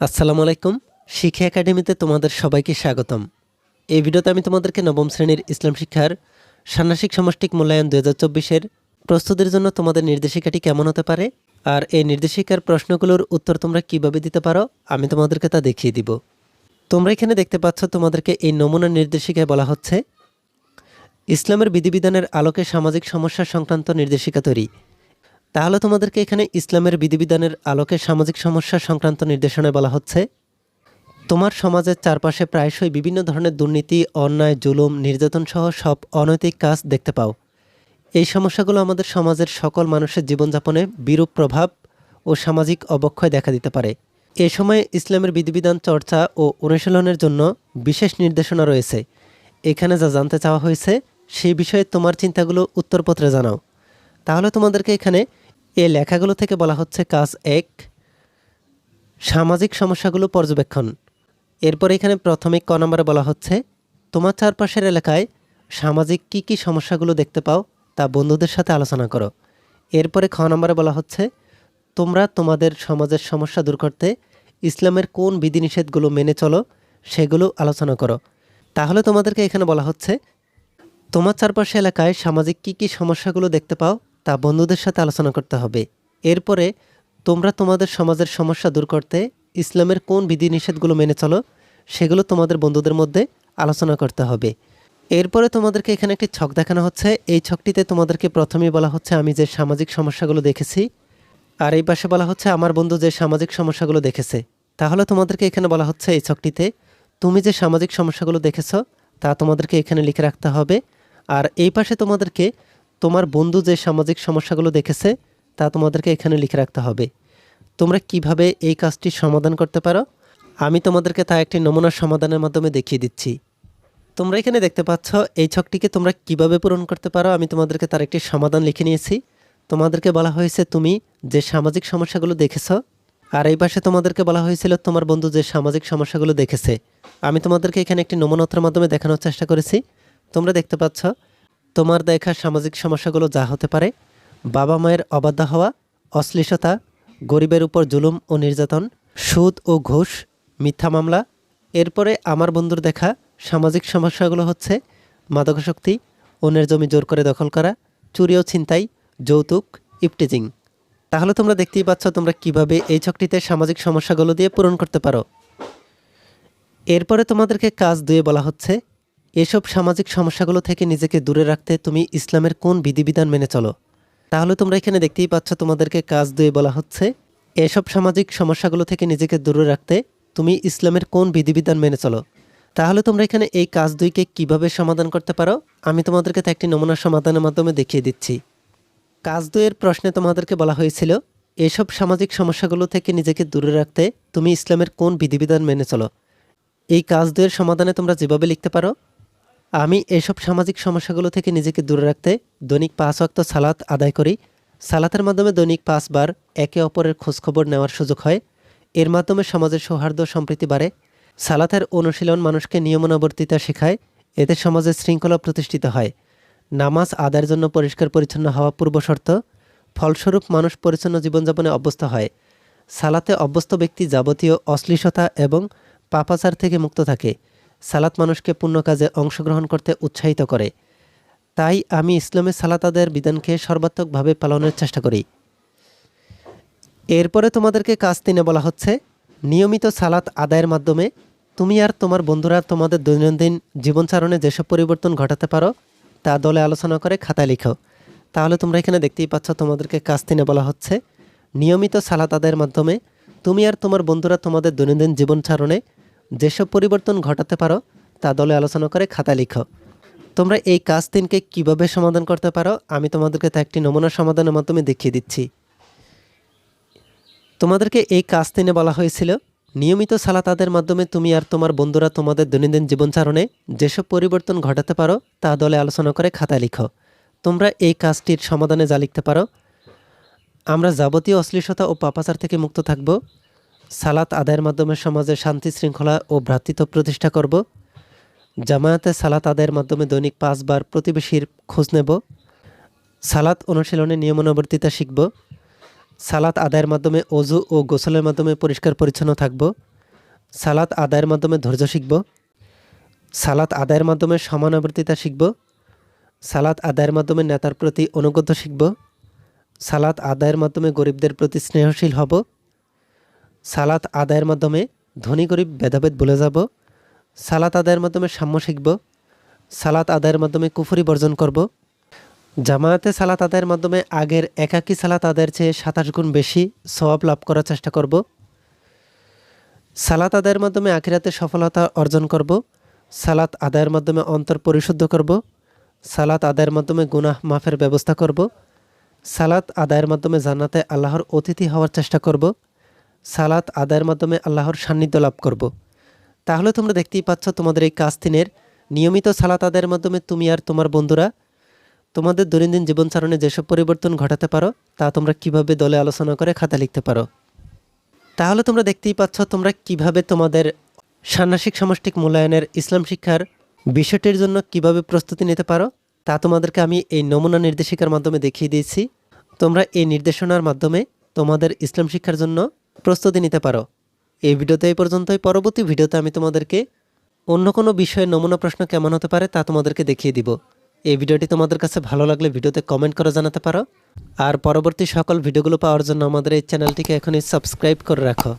আসসালামু আলাইকুম। শিক্ষা একাডেমিতে তোমাদের সবাইকে স্বাগতম। এই ভিডিওতে আমি তোমাদেরকে নবম শ্রেণির ইসলাম শিক্ষার ষান্মাসিক সমষ্টিক মূল্যায়ন দু হাজার চব্বিশের প্রস্তুতির জন্য তোমাদের নির্দেশিকাটি কেমন হতে পারে আর এই নির্দেশিকার প্রশ্নগুলোর উত্তর তোমরা কীভাবে দিতে পারো আমি তোমাদেরকে তা দেখিয়ে দিব। তোমরা এখানে দেখতে পাচ্ছ তোমাদেরকে এই নমুনা নির্দেশিকায় বলা হচ্ছে, ইসলামের বিধিবিধানের আলোকে সামাজিক সমস্যা সংক্রান্ত নির্দেশিকা তৈরি। তাহলে তোমাদেরকে এখানে ইসলামের বিধিবিধানের আলোকে সামাজিক সমস্যা সংক্রান্ত নির্দেশনায় বলা হচ্ছে। তোমার সমাজের চারপাশে প্রায়শই বিভিন্ন ধরনের দুর্নীতি, অন্যায়, জুলুম, নির্যাতন সহ সব অনৈতিক কাজ দেখতে পাও। এই সমস্যাগুলো আমাদের সমাজের সকল মানুষের জীবনযাপনে বিরূপ প্রভাব ও সামাজিক অবক্ষয় দেখা দিতে পারে। এ সময়ে ইসলামের বিধিবিধান চর্চা ও অনুশীলনের জন্য বিশেষ নির্দেশনা রয়েছে। এখানে যা জানতে চাওয়া হয়েছে, সেই বিষয়ে তোমার চিন্তাগুলো উত্তরপত্রে জানাও। তাহলে তোমাদেরকে এখানে এই লেখাগুলো থেকে বলা হচ্ছে কাজ এক, সামাজিক সমস্যাগুলো পর্যবেক্ষণ। এরপর এখানে প্রাথমিক ক নম্বরে বলা হচ্ছে, তোমার চারপাশের এলাকায় সামাজিক কি কি সমস্যাগুলো দেখতে পাও তা বন্ধুদের সাথে আলোচনা করো। এরপরে খ নম্বরে বলা হচ্ছে, তোমরা তোমাদের সমাজের সমস্যা দূর করতে ইসলামের কোন বিধিনিষেধগুলো মেনে চলো সেগুলো আলোচনা করো। তাহলে তোমাদেরকে এখানে বলা হচ্ছে, তোমার চারপাশে এলাকায় সামাজিক কি কি সমস্যাগুলো দেখতে পাও তা বন্ধুদের সাথে আলোচনা করতে হবে। এরপরে তোমরা তোমাদের সমাজের সমস্যা দূর করতে ইসলামের কোন বিধিনিষেধগুলো মেনে চলো, সেগুলো তোমাদের বন্ধুদের মধ্যে আলোচনা করতে হবে। এরপরে তোমাদেরকে এখানে একটি ছক দেখানো হচ্ছে। এই ছকটিতে তোমাদেরকে প্রথমেই বলা হচ্ছে, আমি যে সামাজিক সমস্যাগুলো দেখেছি, আর এই পাশে বলা হচ্ছে, আমার বন্ধু যে সামাজিক সমস্যাগুলো দেখেছে। তাহলে তোমাদেরকে এখানে বলা হচ্ছে, এই ছকটিতে তুমি যে সামাজিক সমস্যাগুলো দেখেছ, তা তোমাদেরকে এখানে লিখে রাখতে হবে। আর এই পাশে তোমাদেরকে তোমার বন্ধু যে সামাজিক সমস্যাগুলো দেখেছে, তা তোমাদেরকে এখানে লিখে রাখতে হবে। তোমরা কীভাবে এই কাজটি সমাধান করতে পারো? আমি তোমাদেরকে তা একটি নমুনা সমাধানের মাধ্যমে দেখিয়ে দিচ্ছি। তোমরা এখানে দেখতে পাচ্ছ, এই ছকটিকে তোমরা কীভাবে পূরণ করতে পারো? আমি তোমাদেরকে তার একটি সমাধান লিখে নিয়েছি। তোমাদেরকে বলা হয়েছে, তুমি যে সামাজিক সমস্যাগুলো দেখেছ, আর এই পাশে তোমাদেরকে বলা হয়েছিল, তোমার বন্ধু যে সামাজিক সমস্যাগুলো দেখেছে। আমি তোমাদেরকে এখানে একটি নমুনতার মাধ্যমে দেখানোর চেষ্টা করেছি। তোমরা দেখতে পাচ্ছ তোমার দেখা সামাজিক সমস্যাগুলো যা হতে পারে, বাবা মায়ের অবাধ্য হওয়া, অশ্লীলতা, গরিবের উপর জুলুম ও নির্যাতন, সুদ ও ঘুষ, মিথ্যা মামলা। এরপরে আমার বন্ধুর দেখা সামাজিক সমস্যাগুলো হচ্ছে মাদকাসক্তি, অন্যের জমি জোর করে দখল করা, চুরি ও ছিনতাই, যৌতুক, ইপটিজিং। তাহলে তোমরা দেখতেই পাচ্ছ তোমরা কীভাবে এই ছকটিতে সামাজিক সমস্যাগুলো দিয়ে পূরণ করতে পারো। এরপরে তোমাদেরকে কাজ দুয়ে বলা হচ্ছে এসব সামাজিক সমস্যাগুলো থেকে নিজেকে দূরে রাখতে তুমি ইসলামের কোন বিধিবিধান মেনে চলো? তাহলে তোমরা এখানে দেখতেই পাচ্ছ তোমাদেরকে কাজ দুয়ে বলা হচ্ছে, এসব সামাজিক সমস্যাগুলো থেকে নিজেকে দূরে রাখতে তুমি ইসলামের কোন বিধিবিধান মেনে চলো? তাহলে তোমরা এখানে এই কাজ দুইকে কীভাবে সমাধান করতে পারো? আমি তোমাদেরকে তা একটি নমুনা সমাধানের মাধ্যমে দেখিয়ে দিচ্ছি। কাজ দুয়ের প্রশ্নে তোমাদেরকে বলা হয়েছিল, এসব সামাজিক সমস্যাগুলো থেকে নিজেকে দূরে রাখতে তুমি ইসলামের কোন বিধিবিধান মেনে চলো? এই কাজ দুয়ের সমাধানে তোমরা যেভাবে লিখতে পারো আমি এসব সামাজিক সমস্যাগুলো থেকে নিজেকে দূরে রাখতে দৈনিক পাঁচ অক্ত সালাত আদায় করি। সালাতের মাধ্যমে দৈনিক পাঁচবার একে অপরের খোঁজখবর নেওয়ার সুযোগ হয়। এর মাধ্যমে সমাজের সৌহার্দ্য সম্প্রীতি বাড়ে। সালাতের অনুশীলন মানুষকে নিয়মনাবর্তিতা শেখায়। এতে সমাজের শৃঙ্খলা প্রতিষ্ঠিত হয়। নামাজ আদায়ের জন্য পরিষ্কার পরিচ্ছন্ন হওয়া পূর্বশর্ত ফলস্বরূপ মানুষ পরিচ্ছন্ন জীবনযাপনে অভ্যস্ত হয়। সালাতে অভ্যস্ত ব্যক্তি যাবতীয় অশ্লীলতা এবং পাপাচার থেকে মুক্ত থাকে। সালাত মানুষকে পূর্ণ কাজে অংশগ্রহণ করতে উৎসাহিত করে। তাই আমি ইসলামের সালাত আদায়ের বিধানকে সর্বাত্মকভাবে পালনের চেষ্টা করি। এরপরে তোমাদেরকে কাজ তিনে বলা হচ্ছে, নিয়মিত সালাত আদায়ের মাধ্যমে তুমি আর তোমার বন্ধুরা তোমাদের দৈনন্দিন জীবনচারণে যেসব পরিবর্তন ঘটাতে পারো, তা দলে আলোচনা করে খাতায় লিখো। তাহলে তোমরা এখানে দেখতেই পাচ্ছ তোমাদেরকে কাজ তিনে বলা হচ্ছে, নিয়মিত সালাত আদায়ের মাধ্যমে তুমি আর তোমার বন্ধুরা তোমাদের দৈনন্দিন জীবনচারণে যেসব পরিবর্তন ঘটাতে পারো, তা দলে আলোচনা করে খাতা লিখো। তোমরা এই কাজ তিনকে কীভাবে সমাধান করতে পারো, আমি তোমাদেরকে তা একটি নমুনা সমাধানের মাধ্যমে দেখিয়ে দিচ্ছি। তোমাদেরকে এই কাজ তিনে বলা হয়েছিল, নিয়মিত সালাতাদের মাধ্যমে তুমি আর তোমার বন্ধুরা তোমাদের দৈনন্দিন জীবনচারণে যেসব পরিবর্তন ঘটাতে পারো, তা দলে আলোচনা করে খাতা লিখো। তোমরা এই কাজটির সমাধানে যা লিখতে পারো, আমরা যাবতীয় অশ্লীলতা ও পাপাচার থেকে মুক্ত থাকব সালাত আদায়ের মাধ্যমে সমাজে শান্তি, শৃঙ্খলা ও ভ্রাতৃত্ব প্রতিষ্ঠা করব। জামায়াতে সালাত আদায়ের মাধ্যমে দৈনিক পাঁচবার প্রতিবেশীর খোঁজ নেব। সালাত অনুশীলনে নিয়মানুবর্তিতা শিখব। সালাত আদায়ের মাধ্যমে অজু ও গোসলের মাধ্যমে পরিষ্কার পরিচ্ছন্ন থাকব। সালাত আদায়ের মাধ্যমে ধৈর্য শিখব। সালাত আদায়ের মাধ্যমে সমানুবর্তিতা শিখব। সালাত আদায়ের মাধ্যমে নেতার প্রতি অনুগত শিখব। সালাত আদায়ের মাধ্যমে গরিবদের প্রতি স্নেহশীল হব। সালাত আদায়ের মাধ্যমে ধনী গরিব ভেদাভেদ ভুলে যাব। সালাত আদায়ের মাধ্যমে সাম্য শিখব। সালাত আদায়ের মাধ্যমে কুফরি বর্জন করব। জামায়াতে সালাত আদায়ের মাধ্যমে আগের একাকী সালাত আদায়ের চেয়ে সাতাশ গুণ বেশি সওয়াব লাভ করার চেষ্টা করব। সালাত আদায়ের মাধ্যমে আখিরাতে সফলতা অর্জন করব। সালাত আদায়ের মাধ্যমে অন্তর পরিশুদ্ধ করব। সালাত আদায়ের মাধ্যমে গুনাহ মাফের ব্যবস্থা করব। সালাত আদায়ের মাধ্যমে জান্নাতে আল্লাহর অতিথি হওয়ার চেষ্টা করব। সালাত আদায়ের মাধ্যমে আল্লাহর সান্নিধ্য লাভ করব। তাহলে তোমরা দেখতেই পাচ্ছ তোমাদের এই কাজ তিনের নিয়মিত সালাত আদায়ের মাধ্যমে তুমি আর তোমার বন্ধুরা, তোমাদের দৈনন্দিন জীবনচারণে যেসব পরিবর্তন ঘটাতে পারো, তা তোমরা কীভাবে দলে আলোচনা করে খাতা লিখতে পারো। তাহলে তোমরা দেখতেই পাচ্ছ তোমরা কীভাবে তোমাদের ষান্মাসিক সমষ্টিক মূল্যায়নের ইসলাম শিক্ষার বিষয়টির জন্য কীভাবে প্রস্তুতি নিতে পারো, তা তোমাদেরকে আমি এই নমুনা নির্দেশিকার মাধ্যমে দেখিয়ে দিয়েছি। তোমরা এই নির্দেশনার মাধ্যমে তোমাদের ইসলাম শিক্ষার জন্য প্রস্তুতি নিতে পারো। এই ভিডিওতে এই পর্যন্তই। পরবর্তী ভিডিওতে আমি তোমাদেরকে অন্য কোনো বিষয়ে নমুনা প্রশ্ন কেমন হতে পারে তা তোমাদেরকে দেখিয়ে দিব। এই ভিডিওটি তোমাদের কাছে ভালো লাগলে ভিডিওতে কমেন্ট করে জানাতে পারো। আর পরবর্তী সকল ভিডিওগুলো পাওয়ার জন্য আমাদের এই চ্যানেলটিকে এখনই সাবস্ক্রাইব করে রাখো।